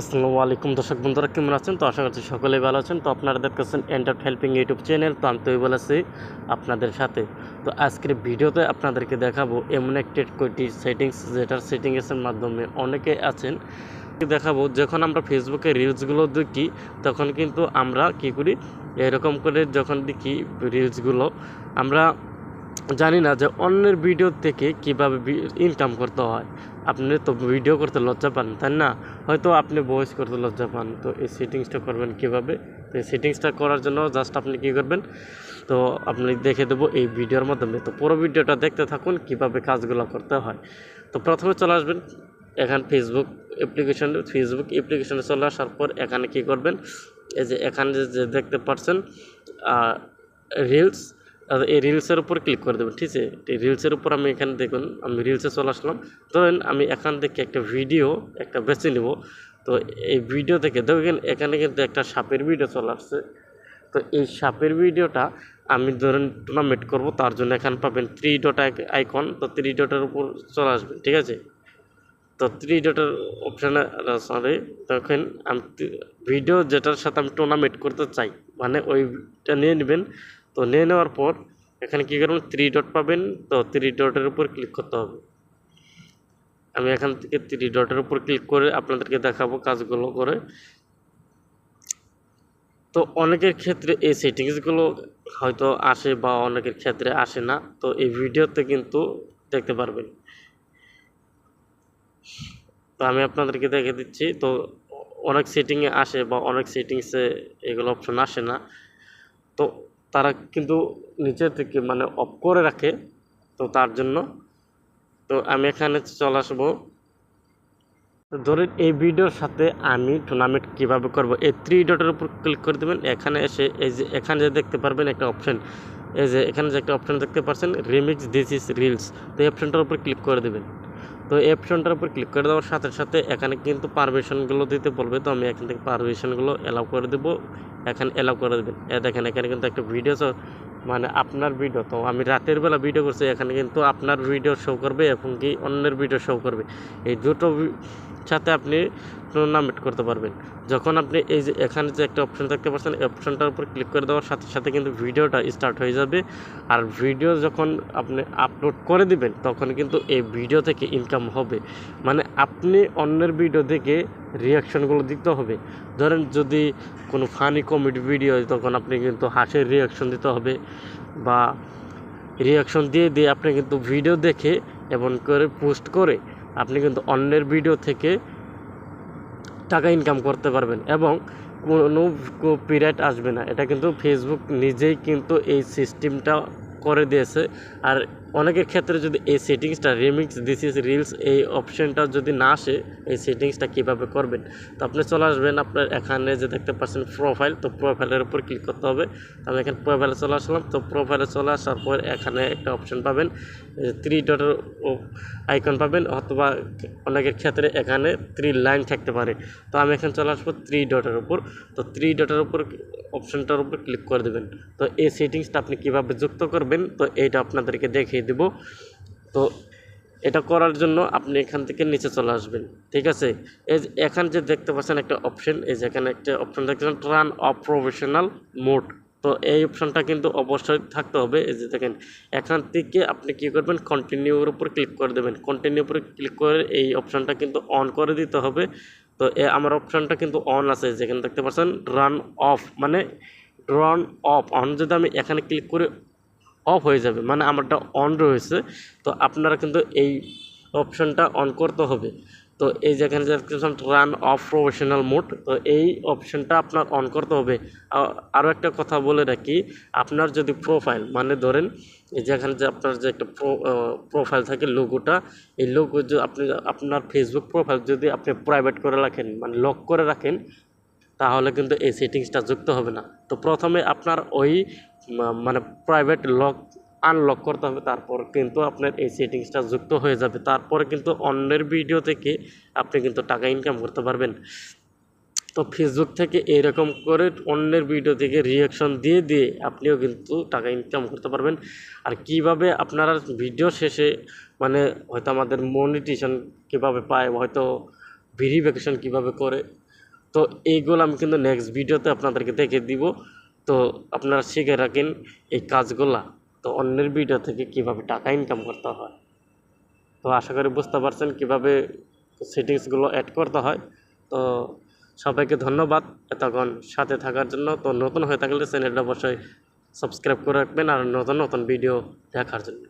আসসালামু আলাইকুম দর্শক বন্ধুরা, কেমন আছেন? তো আশা করছি সকলেই ভালো আছেন। তো আপনারা দেখতেছেন এন্টার হেল্পিং ইউটিউব চ্যানেল তো আমি তৈব আছি আপনাদের সাথে। তো আজকের ভিডিওতে আপনাদেরকে দেখাবো এমন একটি কয়টি সেটিংস যেটার সেটিংসের মাধ্যমে অনেকে আছেন। দেখাবো, যখন আমরা ফেসবুকে রিলসগুলো দেখি, তখন কিন্তু আমরা কি করি? এরকম করে যখন দেখি রিলসগুলো আমরা জানি না যে অন্যের ভিডিও থেকে কীভাবে ইনকাম করতে হয়। আপনি তো ভিডিও করতে লজ্জা পান, তাই না? হয়তো আপনি ভয়েস করতে লজ্জা পান। তো এই সেটিংসটা করবেন কীভাবে? তো এই সেটিংসটা করার জন্য জাস্ট আপনি কী করবেন? তো আপনি দেখে দেবো এই ভিডিওর মাধ্যমে। তো পুরো ভিডিওটা দেখতে থাকুন, কীভাবে কাজগুলো করতে হয়। তো প্রথমে চলে আসবেন এখান ফেসবুক অ্যাপ্লিকেশন ফেসবুক অ্যাপ্লিকেশনে চলে আসার পর এখানে কী করবেন? এই যে এখানে যে- দেখতে পাচ্ছেন রিলস এই রিলসের উপর ক্লিক করে দেবেন, ঠিক আছে? এই রিলসের উপর আমি এখানে দেখুন, আমি রিলসে চলে আসলাম। ধরেন আমি এখান থেকে একটা ভিডিও একটা বেছে নেব। তো এই ভিডিও থেকে দেখেন, এখানে কিন্তু একটা সাপের ভিডিও চলে আসছে। তো এই সাপের ভিডিওটা আমি ধরেন টুর্নামেন্ট করব, তার জন্য এখানে পাবেন থ্রি ডট আইকন তো থ্রি ডটের উপর চলে আসবেন ঠিক আছে? তো থ্রি ডটের অপশানে সরি তখন আমি ভিডিও যেটার সাথে আমি টুর্নামেন্ট করতে চাই মানে ওইটা নিয়ে নেবেন। তো নিয়ে নেওয়ার পর এখানে কী করবেন? থ্রি ডট পাবেন। তো থ্রি ডটের উপর ক্লিক করতে হবে। আমি এখান থেকে থ্রি ডটের উপর ক্লিক করে আপনাদেরকে দেখাবো কাজগুলো করে। তো অনেকের ক্ষেত্রে এই সেটিংসগুলো হয়তো আসে বা অনেকের ক্ষেত্রে আসে না। তো এই ভিডিওতে কিন্তু দেখতে পারবেন। তো আমি আপনাদেরকে দেখে দিচ্ছি। তো অনেক সেটিংয়ে আসে বা অনেক সেটিংসে এগুলো অপশন আসে না। তো তারা কিন্তু নিচে থেকে মানে অফ করে রাখে তো তার জন্য। তো আমি এখানে চলে আসব। ধরেন এই ভিডিওর সাথে আমি টুর্নামেন্ট কীভাবে করব, এই থ্রি ডটের উপর ক্লিক করে দেবেন। এখানে এসে এই যে এখানে যে দেখতে পারবেন একটা অপশন এই যে এখানে যে একটা অপশন দেখতে পাচ্ছেন রিমিক্স দিস ইজ রিলস তো এই অপশনটার উপর ক্লিক করে দেবেন। তো অ্যাপশনটার উপর ক্লিক করে দেওয়ার সাথে সাথে এখানে কিন্তু পারমিশনগুলো দিতে বলবে। তো আমি এখান থেকে পারমিশনগুলো অ্যালাউ করে দেবো। এখানে অ্যালাউ করে দেবেন। এ দেখেন, এখানে কিন্তু একটা ভিডিও মানে আপনার ভিডিও তো আমি রাতের বেলা ভিডিও করছি, এখানে কিন্তু আপনার ভিডিও শো করবে এবং কি অন্যের ভিডিও শো করবে। এই দুটো সাথে আপনি টুর্নামেন্ট করতে পারবেন। যখন আপনি এই যে এখানে যে একটা অপশন দেখতে পাচ্ছেন, এই অপশনটার উপর ক্লিক করে দেওয়ার সাথে সাথে কিন্তু ভিডিওটা স্টার্ট হয়ে যাবে। আর ভিডিও যখন আপনি আপলোড করে দিবেন, তখন কিন্তু এই ভিডিও থেকে ইনকাম হবে। মানে আপনি অন্যের ভিডিও দেখে রিয়াকশনগুলো দিতে হবে। ধরেন যদি কোনো ফানি কমেডি ভিডিও হয় তখন আপনি কিন্তু হাসির রিয়াকশন দিতে হবে বা রিয়াকশন দিয়ে দিয়ে আপনি কিন্তু ভিডিও দেখে এমন করে পোস্ট করে আপনি কিন্তু অন্যের ভিডিও থেকে টাকা ইনকাম করতে পারবেন এবং কোনো পিরিয়ড আসবে না। এটা কিন্তু ফেসবুক নিজেই কিন্তু এই সিস্টেমটা করে দিয়েছে। আর অনেকের ক্ষেত্রে যদি এই সেটিংসটা রিমিক্স দিস ইজ রিলস এই অপশনটা যদি না আসে, এই সেটিংসটা কীভাবে করবেন? তো আপনি চলে আসবেন আপনার এখানে যে দেখতে পাচ্ছেন প্রোফাইল তো প্রোফাইলের উপর ক্লিক করতে হবে। আমি এখানে প্রোফাইলে চলে আসলাম, তো প্রোফাইলে চলে আসার পর এখানে একটা অপশান পাবেন থ্রি ডটের আইকন পাবেন, অথবা অনেকের ক্ষেত্রে এখানে থ্রি লাইন থাকতে পারে। তো আমি এখানে চলে আসব থ্রি ডটের উপর, তো থ্রি ডটের উপর অপশানটার উপর ক্লিক করে দেবেন। তো এই সেটিংসটা আপনি কীভাবে যুক্ত করবেন? তো এইটা আপনাদেরকে দেখিয়ে দেব। তো এটা করার জন্য আপনি এখান থেকে নিচে চলে আসবেন, ঠিক আছে? এই যে এখানে যে দেখতে পাচ্ছেন একটা অপশন এই যে এখানে একটা অপশন দেখতে পাচ্ছেন রান অফ প্রফেশনাল মোড তো এই অপশনটা কিন্তু অবশ্যই থাকতে হবে। এই যে দেখেন, এখান থেকে আপনি কি করবেন কন্টিনিউর উপর ক্লিক করে দেবেন। কন্টিনিউ উপরে ক্লিক করে এই অপশনটা কিন্তু অন করে দিতে হবে। তো এ আমার অপশনটা কিন্তু অন আছে, যেখানে দেখতে পাচ্ছেন রান অফ মানে রান অফ অন যদি আমি এখানে ক্লিক করে অফ হয়ে যাবে মানে আমারটা অন রয়েছে, তো আপনারা কিন্তু এই অপশানটা অন করতে হবে। তো এই যেখানে রান অফ প্রফেশনাল মোড তো এই অপশানটা আপনার অন করতে হবে। আরও একটা কথা বলে রাখি, আপনার যদি প্রোফাইল মানে ধরেন এই যেখানে যে আপনার যে একটা প্রোফাইল থাকে লোগোটা এই লোগো যে আপনি, আপনার ফেসবুক প্রোফাইল যদি আপনি প্রাইভেট করে রাখেন মানে লক করে রাখেন, তাহলে কিন্তু এই সেটিংসটা যুক্ত হবে না। তো প্রথমে আপনার ওই মানে প্রাইভেট লক আনলক করতে হবে, তারপর কিন্তু আপনার এই সেটিংসটা যুক্ত হয়ে যাবে। তারপরে কিন্তু অন্যের ভিডিও থেকে আপনি কিন্তু টাকা ইনকাম করতে পারবেন। তো ফেসবুক থেকে এরকম করে অন্যের ভিডিও থেকে রিয়াকশন দিয়ে দিয়ে আপনিও কিন্তু টাকা ইনকাম করতে পারবেন। আর কীভাবে আপনারা ভিডিও শেষে মানে হয়তো আমাদের মনিটেশন কীভাবে পায়, হয়তো ভেরিফিকেশন কীভাবে করে, তো এইগুলো আমি কিন্তু নেক্সট ভিডিওতে আপনাদেরকে দেখে দিব। তো আপনারা শিখে রাখেন এই কাজগুলা। তো অন্যের ভিডিও থেকে কীভাবে টাকা ইনকাম করতে হয়। তো আশা করি বুঝতে পারছেন কীভাবে সেটিংসগুলো অ্যাড করতে হয়। তো সবাইকে ধন্যবাদ। এতক্ষণ সাথে থাকার জন্য। তো নতুন হয়ে থাকলে চ্যানেলটা অবশ্যই সাবস্ক্রাইব করে রাখবেন আর নতুন নতুন ভিডিও দেখার জন্য।